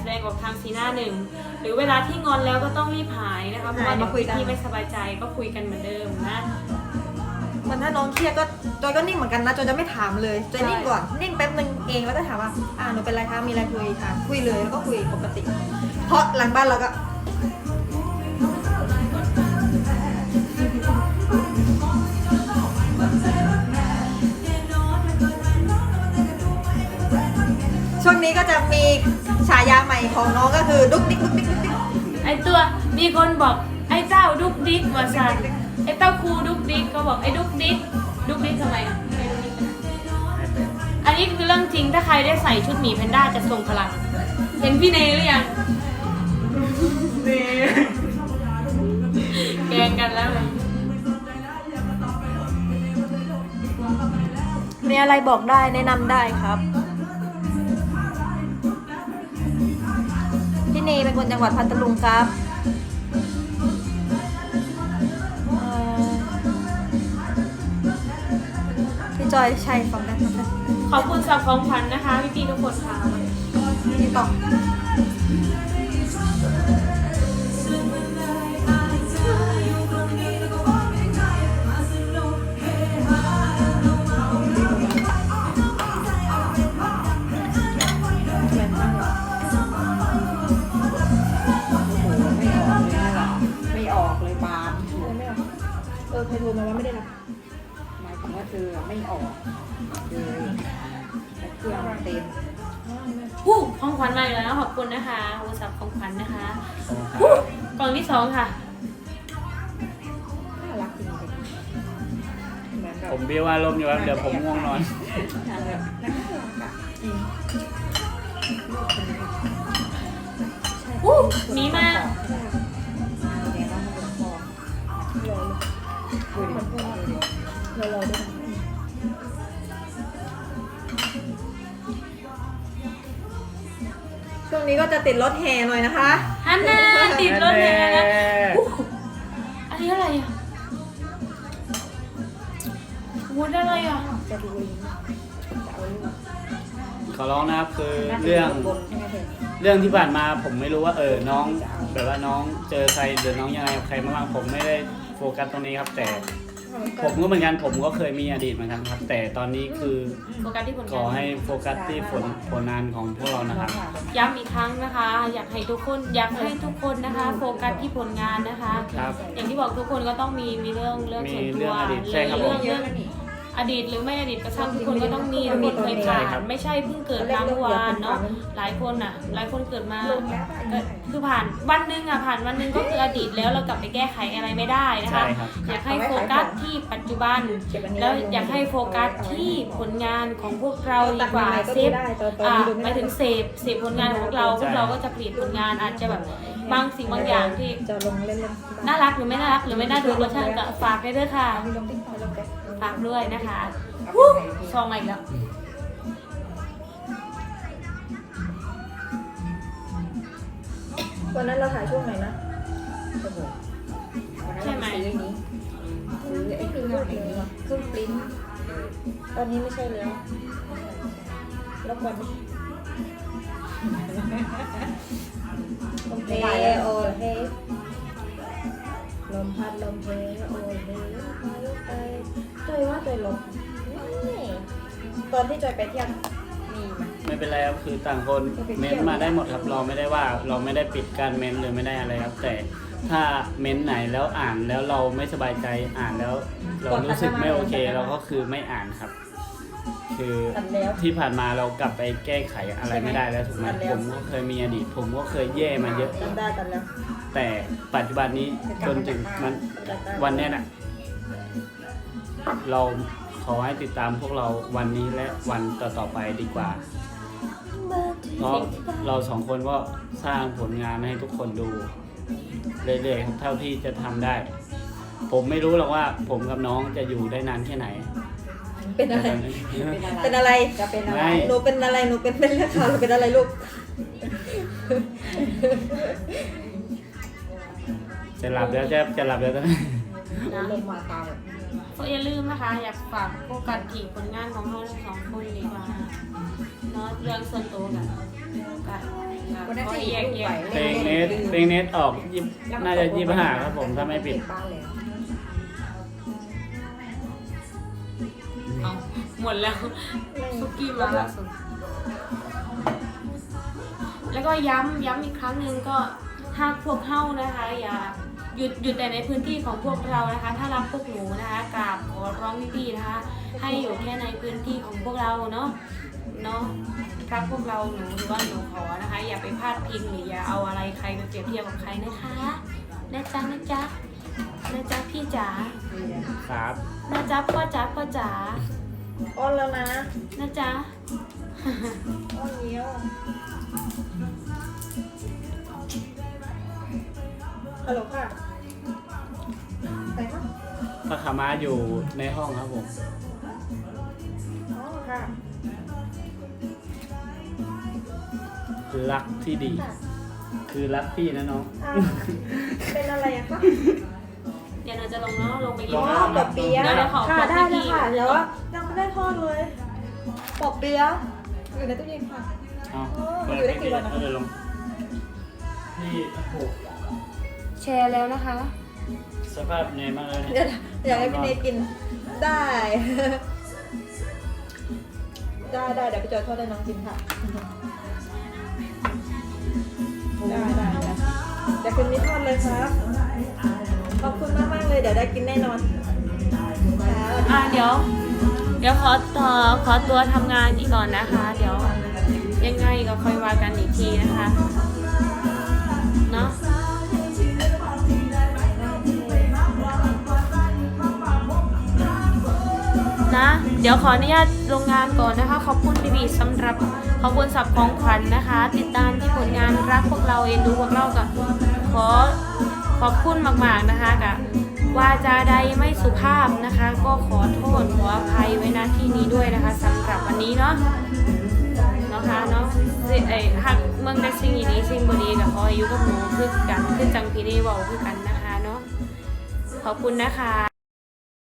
แสดงออกทางสีหน้าหนึ่งหรือเวลาที่งอนแล้วก็ต้องรีบหายนะคะเพราะว่าหายเดี๋ยวมาคุยกันพี่ไม่สบายใจก็คุยกันเหมือนเดิมนะ มันถ้าน้องเครียดก็จอยก็นิ่งเหมือนกันนะจอยจะไม่ถามเลยจอยใช่นิ่งก่อนนิ่งแป๊บนึงเองแล้วก็ถามว่าอ่าหนูเป็นไรคะมีอะไรคุยอะคุยเลยแล้วก็คุยปกติ เพราะหลังบ้านเราก็ ช่วงนี้ก็จะมี ฉายาใหม่ของน้องก็คือดุ๊กดิ๊กดุ๊กดิ๊กดุ๊กดิ๊กไอตัวมีคนบอกไอเจ้าดุกดิกว่าสันไอเต้าครูดุกดิกก็บอกไอดุกดิกดุกดิกทำไมอะไม่ดุกดิ๊กอะอันนี้คือเรื่องจริงถ้าใครได้ใส่ชุดหมีแพนด้าจะทรงพลัง เห็นพี่เนยหรือยังแกล้งกันแล้วเลยมีอะไรบอกได้แนะนำได้ครับ พี่เนเป็นคนจังหวัดพัทลุงครับเอ่อพี่จอยใช่ฟังได้ครับขอบคุณสำหรับของขวัญนะคะพี่พี่ๆทุกคนค่ะพี่ต่อไเออใครโทรมาว่าไม่ได้รับหมายถึงว่าเธอไม่ออกเลยแล้วเครื่องเต็มฮู้ของขวัญมาอีกแล้วขอบคุณนะคะโทรศัพท์ของขวัญนะคะขอบคุณคฮู้รับกล่องที่สองค่ะน่ารักจริงๆเหมือนแบบผมบิวอารมณ์อยู่ครับเดี๋ยวผมง่วงนอน น่ารักน่ารักอะจริงฮู้หมีมา รอรอด้วยช่วงนี้ก็จะติดรถแห่หน่อยนะคะฮันน่าติดรถแห่แล้วฮู้อันนี้อะไรอะวุ้นอะไรอะ จะดูลิงจะเอาลูกขอร้องนะครับคือเรื่องบนใช่ไหมเธอเรื่องที่ผ่านมาผมไม่รู้ว่าเออน้องแบบว่าน้องเจอใครหรือน้องยังไงกับใครมาบ้างผมไม่ได้โฟกัสตรงนี้ครับ แต่ ผมก็เหมือนกันผมก็เคยมีอดีตเหมือนกันครับ แต่ตอนนี้คือโฟกัสที่ผลของานให้โฟกัสที่ผลผลงานของพวกเรานะครับ ย้ำอีกครั้งนะคะ อยากให้ทุกคนอยากให้ทุกคนนะคะ โฟกัสที่ผลงานนะคะ ครับ อย่างที่บอกทุกคนก็ต้องมีมีเรื่องเรื่องมีส่วนเรื่ตัอวงอดีตใช่ครับเรื่องเยเรื่อะองนะนี่ อดีตหรือไม่อดีตก็ช่างทุกคนก็ต้องมีทุกคนเคยใช่ผ่านครับไม่ใช่เพิ่งเกิดมาเมื่อวานเนาะหลายคนอะ หลายคนเกิดมาลงแล้วป่ะก็คือผ่านวันหนึงอะผ่านวันหนึงก็คืออดีตแล้วเรากลับไปแก้ไขอะไรไม่ได้นะคะใช่ครับอยากให้โฟกัสที่ปัจจุบัน แล้วอยากให้โฟกัสที่ผลงานของพวกเราดีกว่าเซฟอ่าหมายถึงเสพเสพผลงานของพวกเราพวกเราก็จะผลิตผลงานอาจจะแบบบางสิ่งบางอย่างที่จะลงเล่นน่ารักหรือไม่น่ารักหรือไม่น่าดูก็ช่างก็ฝากได้ด้วยค่ะ ฝากด้วยนะคะเอาวู้ไปใส่ซองมาอีกแล้ววันนั้นเราถ่ายช่วงไหนนะโอ้โหวันนั้นเราซื้ออันนี้ซื้อไอ้เครื่องไอ้นี้เครื่องปริ้นตอนนี้ไม่ใช่แล้วแล้วก่อนลมเพโอเฮลมพัดลมเพโอเฮไปจอ ยว่าจอยลมนี่ตอนที่จอยไปเที่ยวมีไหม ไม่เป็นไรครับคือต่างคนเม้นต์มาได้หมดครับเราไม่ได้ว่าเราไม่ได้ปิดการเม้นต์หรือไม่ได้อะไรครับ แต่ถ้าเม้นต์ไหนแล้วอ่านแล้วเราไม่สบายใจอ่านแล้ว เรารู้สึกไม่โอเคเราก็คือไม่อ่านครับ คือตัดแล้วที่ผ่านมาเรากลับไปแก้ไขอะไรไม่ได้แล้วถูกไหมตัดแล้วผมก็เคยมีอดีต ผมก็เคยแย่มาเยอะตัดได้ตัดแล้ว แต่ปัจจุบันนี้จนถึงมันวันเนี้ยน่ะ เราขอให้ติดตามพวกเราวันนี้และวันต่อๆไปดีกว่า เพราะเราสองคนก็สร้างผลงานให้ทุกคนดูเรื่อยๆครับเท่าที่จะทำได้ ผมไม่รู้หรอกว่าผมกับน้องจะอยู่ได้นานแค่ไหน เป็นอะไร เป็นอะไรเป็นอะไรจะเป็นอะไรไม่ หนูเป็นอะไรหนูเป็นเป็นเรื่องข่าวหนูเป็นอะไรลูก จะหลับแล้วจะจะหลับแล้วจะนะลงมาตามแบบ ก็อย่าลืมนะคะ อยากฝากโฟกัสที่ผลงานของเราทั้งสองคนดีกว่าเนาะเรื่องส่วนตัวกันกันวันนั้นก็ที่แยกลูกแยไปกเพลงเนสเพลงเนสออกยี่น่าจะยี่ห้าครับผมถ้าไม่ผิดบ้านแล้วเอาหมดแล้วซุกี้มาล่าสุดแล้วก็ย้ำย้ำอีกครั้งหนึ่งก็หากพวกเฮ้านะคะ อย่า หยุดหยุดแต่ในพื้นที่ของพวกเรานะคะ ถ้ารักพวกหนูนะคะกราบขอร้องพี่ๆนะคะ ให้อยู่แค่ในพื้นที่ของพวกเราเนาะเนาะรักพวกเราหนูหรือว่าหนูขอนะคะ อย่าไปพาดพิงหรืออย่าเอาอะไรใครไปเปรียบเทียบกับใครนะคะนะจ๊ะนะจ๊ะนะจ๊ะพี่จ๋าครับนะจ๊ะพ่อจ๋าพ่อจ๋าอ้อนแล้วนะนะจ๊ะอ้อนเนี้ยว ฮัลโหลค่ะไปค่ะพระขามาอยู่ในห้องครับผม อ๋อค่ะรักที่ดี ค่ะคือรักพี่นะน้อง อ่าเป็นอะไรอะคะเดี๋ยวหนูจะลงเนาะลงไปกิอ๋นอข้าวปอบเปี๊ยะเดี๋ยวเราขอค่ะขอได้เลยพี่ค่ะเดี๋ยวยังไม่ได้ทอดเลยปอบเปี๊ยะอยู่ในตู้เย็นค่ะ เอาโอ้เปิดอยู่ได้กี่วันนะเออลง พี่โอ้โห แชร์แล้วนะคะ สภาพไงบ้างเลยเดี๋เนี่ยวยอยากให้พี่เนยกิน ได้ ได้ได้เดี๋ยวพี่จอยทอดให้น้องกินค่ะ ได้ได้ได้เดี๋ยวคืนนี้ทอดเลยครับ ขอบคุณมากมากๆเลย เดี๋ยวได้กินแน่นอนครับอ่าเดี๋ยว เดี๋ยวขอต่อขอตัวทำงานอีกก่อนนะคะ เดี๋ยวยังไงก็ค่อยว่ากันอีกทีนะคะ เนาะ นะ เดี๋ยวขออนุญาตลงงานก่อนนะคะ ขอบคุณบีบีสำหรับขอบคุณสับของขวัญนะคะ ติดตามที่ผลงานรักพวกเราเอ็นดูพวกเรากับขอขอบคุณมากๆนะคะกับวาจาใดไม่สุภาพนะคะ ก็ขอโทษขออภัยไว้ณที่นี้ด้วยนะคะสำหรับวันนี้เนาะเนาะคะเนาะไอ้หักเมืองได้สิ่งดีสิ่งบดีกับขออายุกับหนูคือกันคือจังพีได้เว้าคือกันนะคะเนาะขอบคุณนะคะ